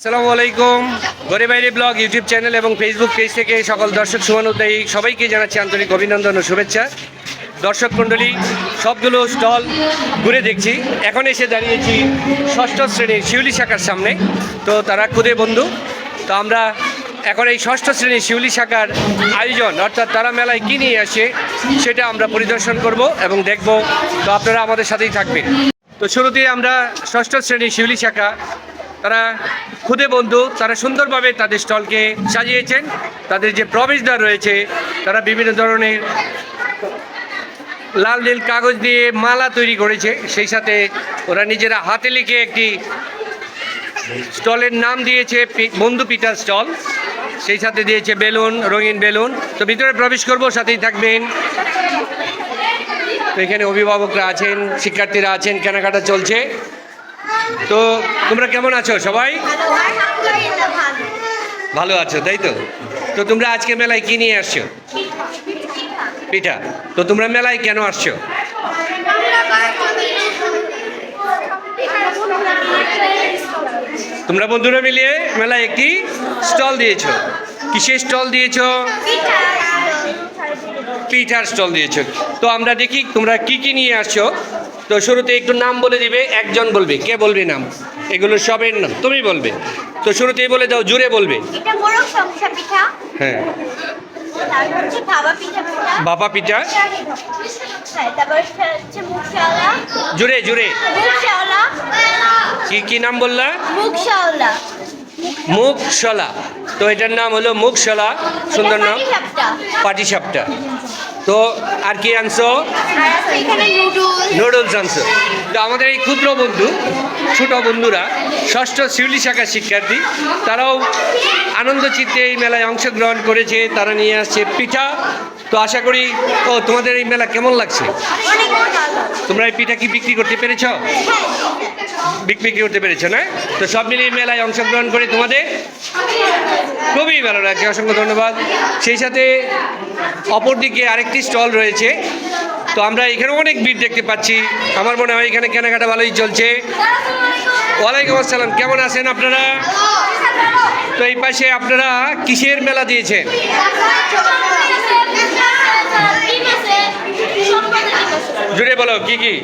আসসালামু আলাইকুম। গরিব বাইরে ব্লগ, ইউটিউব চ্যানেল এবং ফেসবুক পেজ থেকে সকল দর্শক শুভানুদ্দায়ী সবাইকে জানাচ্ছি আন্তরিক অভিনন্দন ও শুভেচ্ছা। দর্শক মণ্ডলী, সবগুলো স্টল ঘুরে দেখছি। এখন এসে দাঁড়িয়েছি ষষ্ঠ শ্রেণির শিউলি শাখার সামনে। তো তারা খুদে বন্ধু। তো আমরা এখন এই ষষ্ঠ শ্রেণির শিউলি শাখার আয়োজন, অর্থাৎ তারা মেলায় কী নিয়ে আসে সেটা আমরা পরিদর্শন করব এবং দেখব। তো আপনারা আমাদের সাথেই থাকবেন। তো শুরুতেই আমরা ষষ্ঠ শ্রেণির শিউলি শাখা তারা খুদে বন্ধু, তারা সুন্দরভাবে তাদের স্টলকে সাজিয়েছেন, তাদের যে প্রবেশদ্বার রয়েছে, তারা বিভিন্ন ধরনের লাল নীল কাগজ দিয়ে মালা তৈরি করেছে। সেই সাথে ওরা নিজেরা হাতে লিখে একটি স্টলের নাম দিয়েছে বন্ধু পিঠার স্টল। সেই সাথে দিয়েছে বেলুন, রঙিন বেলুন। তো ভিতরে প্রবেশ করব, সাথেই থাকবেন। তো এখানে অভিভাবকরা আছেন, শিক্ষার্থীরা আছেন, কেনাকাটা চলছে। তো তোমরা কেমন আছো সবাই? ভালো আছো, তাই তো? তো তোমরা আজকে মেলায় কি নিয়ে আসছো? পিঠা। তো তোমরা মেলায় কেন আসছো? তোমরা বন্ধুরা মিলিয়ে মেলায় একটি স্টল দিয়েছ। কিসের স্টল দিয়েছ? পিঠার স্টল দিয়েছ। তো আমরা দেখি তোমরা কি কি নিয়ে আসছো? তো শুরুতে একটু নাম বলে দিবে একজন বলবে। কে বলবে নাম? এগুলো সবের নাম তুমি বলবে। তো শুরুতেই বলে দাও জুড়ে বলবে। হ্যাঁ। বাবা পিঠা হ্যাঁ জুড়ে জুড়ে। কি কি নাম বললা? মুগ শাওলা মুখ শলা তো এটার নাম হলো মুখ শলা সুন্দর নাম? পাটি সাপটা তো আর কি আনছো? নুডলস আনছো। তো আমাদের এই ক্ষুদ্র বন্ধু, ছোট বন্ধুরা, ষষ্ঠ শিউলি শাখার শিক্ষার্থী, তারাও আনন্দ চিত্তে এই মেলায় অংশগ্রহণ করেছে, তারা নিয়ে আসছে পিঠা। তো আশা করি, ও, তোমাদের এই মেলা কেমন লাগছে? তোমরা এই পিঠা কি বিক্রি করতে পেরেছ? বিক্রি করতে পেরেছ না? তো সব মিলিয়ে মেলায় অংশগ্রহণ করে তোমাদের খুবই ভালো লাগছে, অসংখ্য ধন্যবাদ। সেই সাথে অপরদিকে আরেকটি স্টল রয়েছে। তো আমরা এখানে অনেক ভিড় দেখতে পাচ্ছি। আমার মনে হয় এখানে কেনাকাটা ভালোই চলছে। ওয়ালাইকুম আসসালাম, কেমন আছেন আপনারা? তো এই পাশে আপনারা কিসের মেলা দিয়েছেন? জুড়ে বলো, কি কি?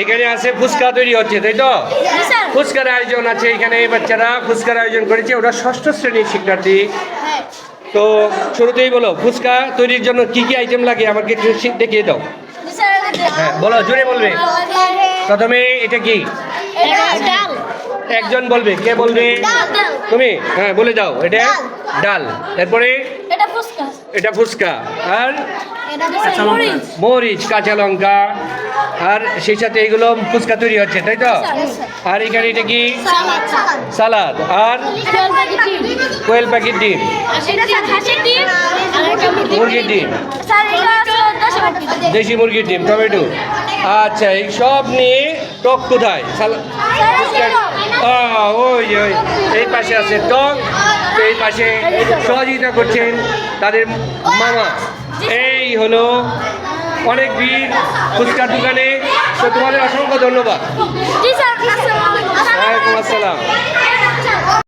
এখানে আছে ফুচকা তৈরি হচ্ছে তাই তো? ফুচকার আয়োজন আছে এখানে এই বাচ্চারা ফুচকার আয়োজন করেছে ওরা ষষ্ঠ শ্রেণির শিক্ষার্থী। তো শুরুতেই বলো ফুচকা তৈরির জন্য কি কি আইটেম লাগে? আমাকে একটু দেখিয়ে দাও। হ্যাঁ বলো জোরে বলবে। প্রথমে এটা কি? একজন বলবে কে বলবে? তুমি? হ্যাঁ বলে দাও এটা ডাল। এরপরে এটা ফুচকা। আর? মরিচ। কাঁচা লঙ্কা। আর সেই সাথে এগুলো ফুচকা তৈরি হচ্ছে তাই তো? আর এখানে এটা কি? সালাদ। আর কোয়েল পাখির ডিম। মুরগির ডিম। দেশি মুরগির ডিম। টমেটো। আচ্ছা এই সব নিয়ে টক কোথায়? ওই ওই এই পাশে আছে টক এই পাশে সহযোগিতা করছেন তাদের মামা। এই হলো অনেক ভিড় ফুচকার দোকানে। তো তোমাদের অসংখ্য ধন্যবাদ। আসসালাম।